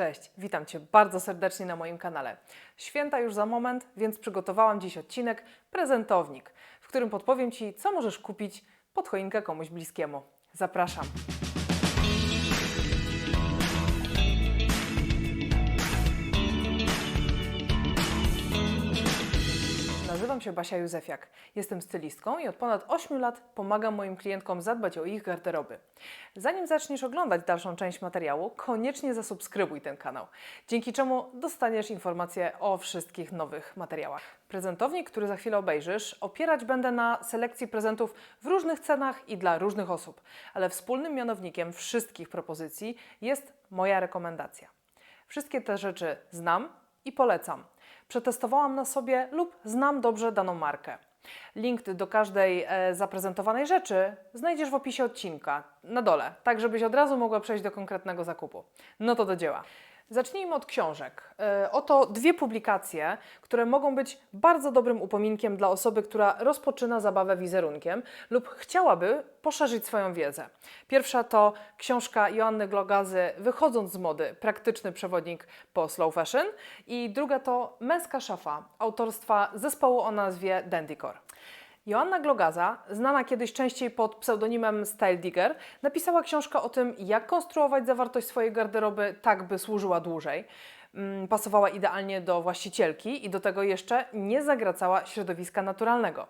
Cześć, witam Cię bardzo serdecznie na moim kanale. Święta już za moment, więc przygotowałam dziś odcinek Prezentownik, w którym podpowiem Ci, co możesz kupić pod choinkę komuś bliskiemu. Zapraszam. Nazywam się Basia Józefiak. Jestem stylistką i od ponad 8 lat pomagam moim klientkom zadbać o ich garderoby. Zanim zaczniesz oglądać dalszą część materiału, koniecznie zasubskrybuj ten kanał, dzięki czemu dostaniesz informacje o wszystkich nowych materiałach. Prezentownik, który za chwilę obejrzysz, opierać będę na selekcji prezentów w różnych cenach i dla różnych osób, ale wspólnym mianownikiem wszystkich propozycji jest moja rekomendacja. Wszystkie te rzeczy znam i polecam. Przetestowałam na sobie lub znam dobrze daną markę. Link do każdej e, zaprezentowanej rzeczy znajdziesz w opisie odcinka na dole, tak żebyś od razu mogła przejść do konkretnego zakupu. No to do dzieła. Zacznijmy od książek. E, Oto dwie publikacje, które mogą być bardzo dobrym upominkiem dla osoby, która rozpoczyna zabawę wizerunkiem lub chciałaby poszerzyć swoją wiedzę. Pierwsza to książka Joanny Glogazy Wychodząc z mody, praktyczny przewodnik po slow fashion i druga to Męska szafa autorstwa zespołu o nazwie Dandycore. Joanna Glogaza, znana kiedyś częściej pod pseudonimem Style Digger, napisała książkę o tym, jak konstruować zawartość swojej garderoby tak, by służyła dłużej. Mm, Pasowała idealnie do właścicielki i do tego jeszcze nie zagracała środowiska naturalnego.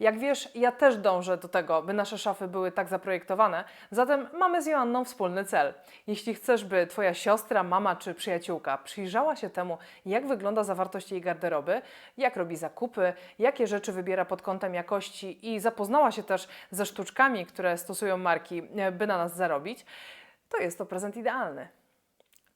Jak wiesz, ja też dążę do tego, by nasze szafy były tak zaprojektowane, zatem mamy z Joanną wspólny cel. Jeśli chcesz, by Twoja siostra, mama czy przyjaciółka przyjrzała się temu, jak wygląda zawartość jej garderoby, jak robi zakupy, jakie rzeczy wybiera pod kątem jakości i zapoznała się też ze sztuczkami, które stosują marki, e, by na nas zarobić, to jest to prezent idealny.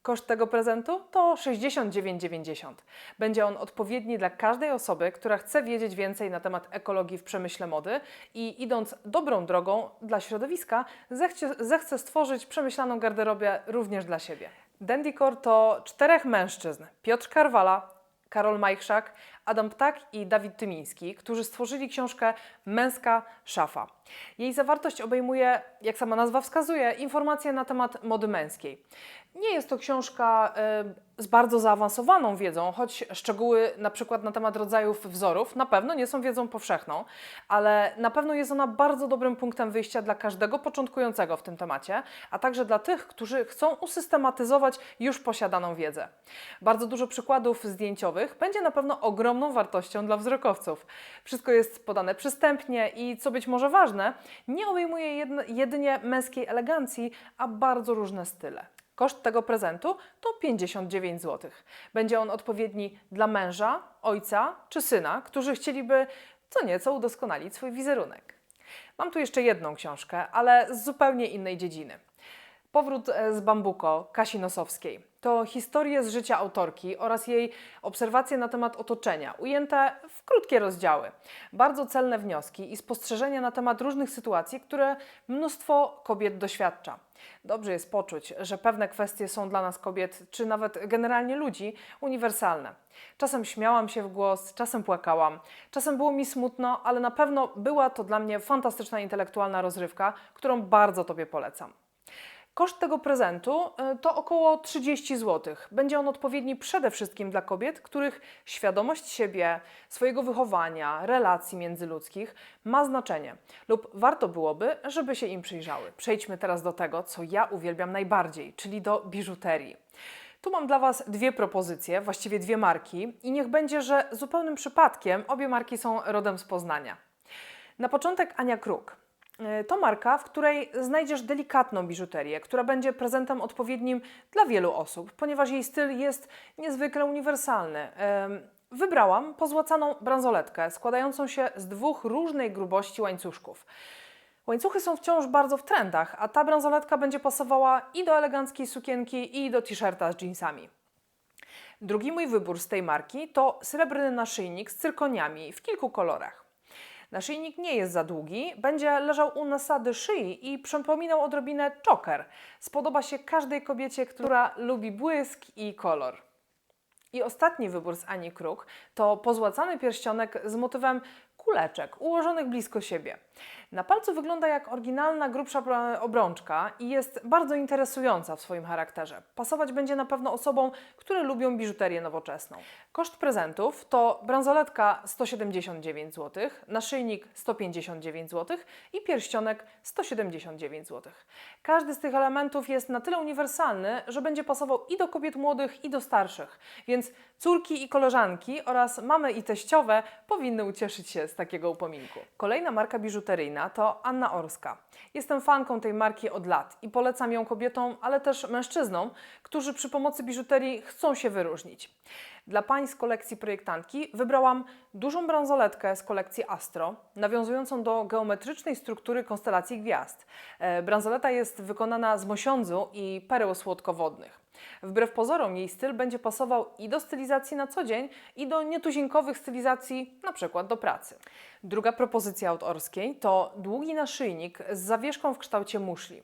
Koszt tego prezentu to 69,90. Będzie on odpowiedni dla każdej osoby, która chce wiedzieć więcej na temat ekologii w przemyśle mody i idąc dobrą drogą dla środowiska, zechce, zechce stworzyć przemyślaną garderobę również dla siebie. Dandycore to czterech mężczyzn: Piotr Karwala, Karol Majchrzak, Adam Ptak i Dawid Tymiński, którzy stworzyli książkę Męska szafa. Jej zawartość obejmuje, jak sama nazwa wskazuje, informacje na temat mody męskiej. Nie jest to książka y, z bardzo zaawansowaną wiedzą, choć szczegóły na przykład na temat rodzajów wzorów na pewno nie są wiedzą powszechną, ale na pewno jest ona bardzo dobrym punktem wyjścia dla każdego początkującego w tym temacie, a także dla tych, którzy chcą usystematyzować już posiadaną wiedzę. Bardzo dużo przykładów zdjęciowych będzie na pewno ogromną wartością dla wzrokowców. Wszystko jest podane przystępnie i co być może ważne, nie obejmuje jedynie męskiej elegancji, a bardzo różne style. Koszt tego prezentu to 59 zł. Będzie on odpowiedni dla męża, ojca czy syna, którzy chcieliby co nieco udoskonalić swój wizerunek. Mam tu jeszcze jedną książkę, ale z zupełnie innej dziedziny. Powrót e, z Bambuko Kasi Nosowskiej. To historie z życia autorki oraz jej obserwacje na temat otoczenia, ujęte w krótkie rozdziały. Bardzo celne wnioski i spostrzeżenia na temat różnych sytuacji, które mnóstwo kobiet doświadcza. Dobrze jest poczuć, że pewne kwestie są dla nas kobiet, czy nawet generalnie ludzi, uniwersalne. Czasem śmiałam się w głos, czasem płakałam, czasem było mi smutno, ale na pewno była to dla mnie fantastyczna intelektualna rozrywka, którą bardzo Tobie polecam. Koszt tego prezentu y, to około 30 zł. Będzie on odpowiedni przede wszystkim dla kobiet, których świadomość siebie, swojego wychowania, relacji międzyludzkich ma znaczenie lub warto byłoby, żeby się im przyjrzały. Przejdźmy teraz do tego, co ja uwielbiam najbardziej, czyli do biżuterii. Tu mam dla Was dwie propozycje, właściwie dwie marki, i niech będzie, że zupełnym przypadkiem obie marki są rodem z Poznania. Na początek Ania Kruk. E, To marka, w której znajdziesz delikatną biżuterię, która będzie prezentem odpowiednim dla wielu osób, ponieważ jej styl jest niezwykle uniwersalny. Wybrałam pozłacaną bransoletkę składającą się z dwóch różnej grubości łańcuszków. Łańcuchy są wciąż bardzo w trendach, a ta bransoletka będzie pasowała i do eleganckiej sukienki, i do t-shirta z jeansami. Drugi mój wybór z tej marki to srebrny naszyjnik z cyrkoniami w kilku kolorach. Naszyjnik nie jest za długi, będzie leżał u nasady szyi i przypominał odrobinę choker. Spodoba się każdej kobiecie, która lubi błysk i kolor. I ostatni wybór z Ani Kruk to pozłacany pierścionek z motywem kuleczek ułożonych blisko siebie. Na palcu wygląda jak oryginalna, grubsza obrączka i jest bardzo interesująca w swoim charakterze. Pasować będzie na pewno osobom, które lubią biżuterię nowoczesną. Koszt prezentów to bransoletka 179 zł, naszyjnik 159 zł i pierścionek 179 zł. Każdy z tych elementów jest na tyle uniwersalny, że będzie pasował i do kobiet młodych, i do starszych, więc córki i koleżanki oraz mamy i teściowe powinny ucieszyć się z takiego upominku. Kolejna marka biżuteryjna to Anna Orska. Jestem fanką tej marki od lat i polecam ją kobietom, ale też mężczyznom, którzy przy pomocy biżuterii chcą się wyróżnić. Dla pań z kolekcji projektantki wybrałam dużą bransoletkę z kolekcji Astro, nawiązującą do geometrycznej struktury konstelacji gwiazd. E, Bransoleta jest wykonana z mosiądzu i pereł słodkowodnych. Wbrew pozorom jej styl będzie pasował i do stylizacji na co dzień, i do nietuzinkowych stylizacji, na przykład do pracy. Druga propozycja od Orskiej to długi naszyjnik z zawieszką w kształcie muszli.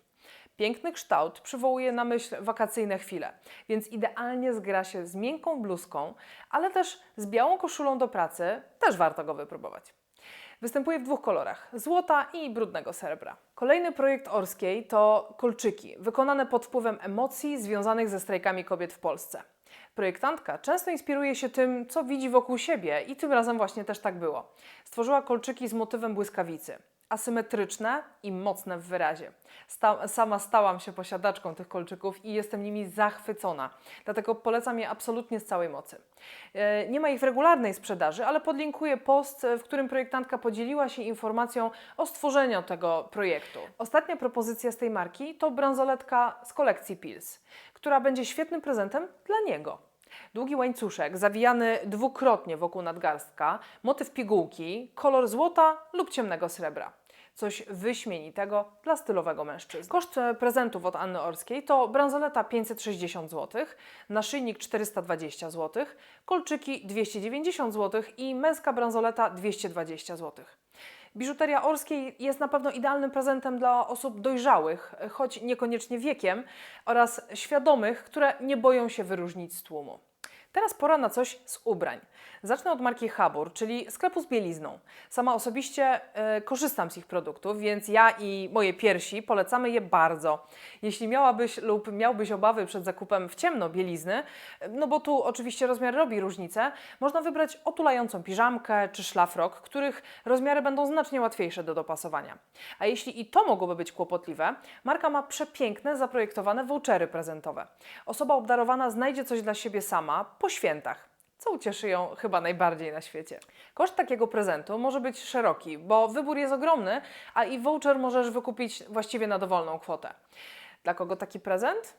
Piękny kształt przywołuje na myśl wakacyjne chwile, więc idealnie zgra się z miękką bluzką, ale też z białą koszulą do pracy, też warto go wypróbować. Występuje w dwóch kolorach: złota i brudnego srebra. Kolejny projekt Orskiej to kolczyki, wykonane pod wpływem emocji związanych ze strajkami kobiet w Polsce. Projektantka często inspiruje się tym, co widzi wokół siebie i tym razem właśnie też tak było. Stworzyła kolczyki z motywem błyskawicy. Asymetryczne i mocne w wyrazie. Sta- sama stałam się posiadaczką tych kolczyków i jestem nimi zachwycona, dlatego polecam je absolutnie z całej mocy. E, Nie ma ich w regularnej sprzedaży, ale podlinkuję post, w którym projektantka podzieliła się informacją o stworzeniu tego projektu. Ostatnia propozycja z tej marki to bransoletka z kolekcji Pils, która będzie świetnym prezentem dla niego. Długi łańcuszek zawijany dwukrotnie wokół nadgarstka, motyw pigułki, kolor złota lub ciemnego srebra. Coś wyśmienitego dla stylowego mężczyzny. Koszt e, prezentów od Anny Orskiej to bransoleta 560 zł, naszyjnik 420 zł, kolczyki 290 zł i męska bransoleta 220 zł. Biżuteria Orskiej jest na pewno idealnym prezentem dla osób dojrzałych, choć niekoniecznie wiekiem, oraz świadomych, które nie boją się wyróżnić z tłumu. Teraz pora na coś z ubrań. Zacznę od marki Habur, czyli sklepu z bielizną. Sama osobiście e, korzystam z ich produktów, więc ja i moje piersi polecamy je bardzo. Jeśli miałabyś lub miałbyś obawy przed zakupem w ciemno bielizny, e, no bo tu oczywiście rozmiar robi różnicę, można wybrać otulającą piżamkę czy szlafrok, których rozmiary będą znacznie łatwiejsze do dopasowania. A jeśli i to mogłoby być kłopotliwe, marka ma przepiękne, zaprojektowane vouchery prezentowe. Osoba obdarowana znajdzie coś dla siebie sama po świętach co ucieszy ją chyba najbardziej na świecie. Koszt takiego prezentu może być szeroki, bo wybór jest ogromny, a i voucher możesz wykupić właściwie na dowolną kwotę. Dla kogo taki prezent?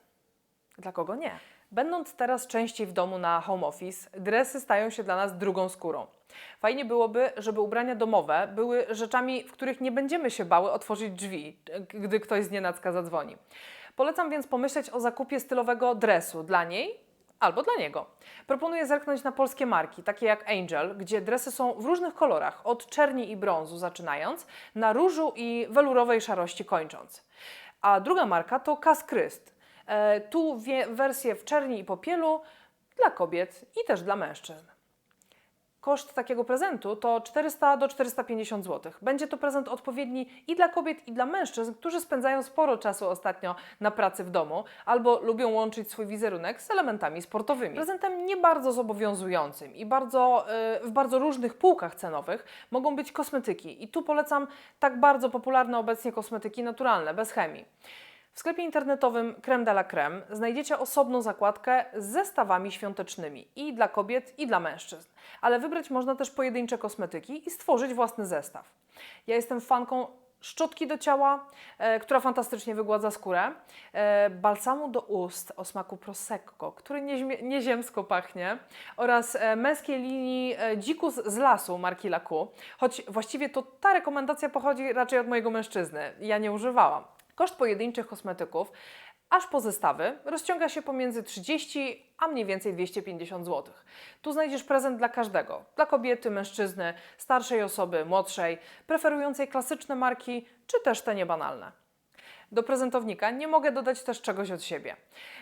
Dla kogo nie? Będąc teraz częściej w domu na home office, dresy stają się dla nas drugą skórą. Fajnie byłoby, żeby ubrania domowe były rzeczami, w których nie będziemy się bały otworzyć drzwi, gdy ktoś z nienacka zadzwoni. Polecam więc pomyśleć o zakupie stylowego dresu dla niej albo dla niego. Proponuję zerknąć na polskie marki, takie jak Angel, gdzie dresy są w różnych kolorach, od czerni i brązu zaczynając, na różu i welurowej szarości kończąc. A druga marka to Cas Christ. E, tu wersje w czerni i popielu dla kobiet i też dla mężczyzn. Koszt takiego prezentu to 400 do 450 zł. Będzie to prezent odpowiedni i dla kobiet, i dla mężczyzn, którzy spędzają sporo czasu ostatnio na pracy w domu albo lubią łączyć swój wizerunek z elementami sportowymi. Prezentem nie bardzo zobowiązującym i bardzo, y, w bardzo różnych półkach cenowych mogą być kosmetyki. I tu polecam tak bardzo popularne obecnie kosmetyki naturalne, bez chemii. W sklepie internetowym Creme de la Creme znajdziecie osobną zakładkę z zestawami świątecznymi i dla kobiet, i dla mężczyzn. Ale wybrać można też pojedyncze kosmetyki i stworzyć własny zestaw. Ja jestem fanką szczotki do ciała, e, która fantastycznie wygładza skórę, e, balsamu do ust o smaku Prosecco, który nieziemsko pachnie oraz e, męskiej linii e, dzikus z lasu marki Laku, choć właściwie to ta rekomendacja pochodzi raczej od mojego mężczyzny. Ja nie używałam. Koszt pojedynczych kosmetyków aż po zestawy rozciąga się pomiędzy 30 a mniej więcej 250 zł. Tu znajdziesz prezent dla każdego. Dla kobiety, mężczyzny, starszej osoby, młodszej, preferującej klasyczne marki, czy też te niebanalne. Do prezentownika nie mogę dodać też czegoś od siebie.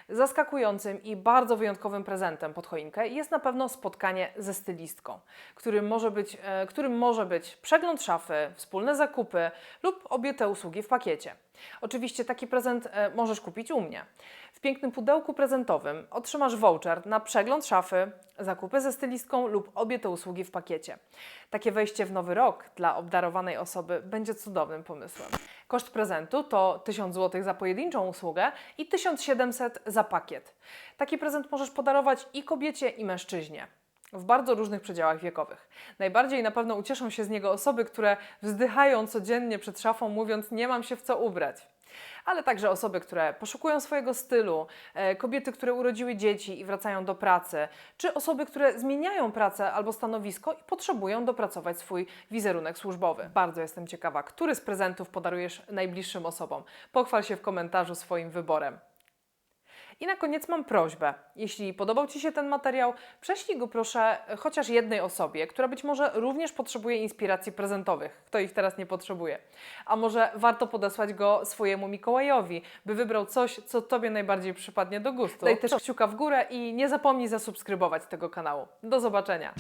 Zaskakującym i bardzo wyjątkowym prezentem pod choinkę jest na pewno spotkanie ze stylistką, którym może być, e, którym może być przegląd szafy, wspólne zakupy lub obie te usługi w pakiecie. Oczywiście taki prezent e, możesz kupić u mnie. Pięknym pudełku prezentowym otrzymasz voucher na przegląd szafy, zakupy ze stylistką lub obie te usługi w pakiecie. Takie wejście w nowy rok dla obdarowanej osoby będzie cudownym pomysłem. Koszt prezentu to 1000 zł za pojedynczą usługę i 1700 za pakiet. Taki prezent możesz podarować i kobiecie, i mężczyźnie w bardzo różnych przedziałach wiekowych. Najbardziej na pewno ucieszą się z niego osoby, które wzdychają codziennie przed szafą, mówiąc: Nie mam się w co ubrać. Ale także osoby, które poszukują swojego stylu, e, kobiety, które urodziły dzieci i wracają do pracy, czy osoby, które zmieniają pracę albo stanowisko i potrzebują dopracować swój wizerunek służbowy. Bardzo jestem ciekawa, który z prezentów podarujesz najbliższym osobom. Pochwal się w komentarzu swoim wyborem. I na koniec mam prośbę. Jeśli podobał Ci się ten materiał, prześlij go proszę chociaż jednej osobie, która być może również potrzebuje inspiracji prezentowych. Kto ich teraz nie potrzebuje? A może warto podesłać go swojemu Mikołajowi, by wybrał coś, co Tobie najbardziej przypadnie do gustu. Daj też kciuka w górę i nie zapomnij zasubskrybować tego kanału. Do zobaczenia!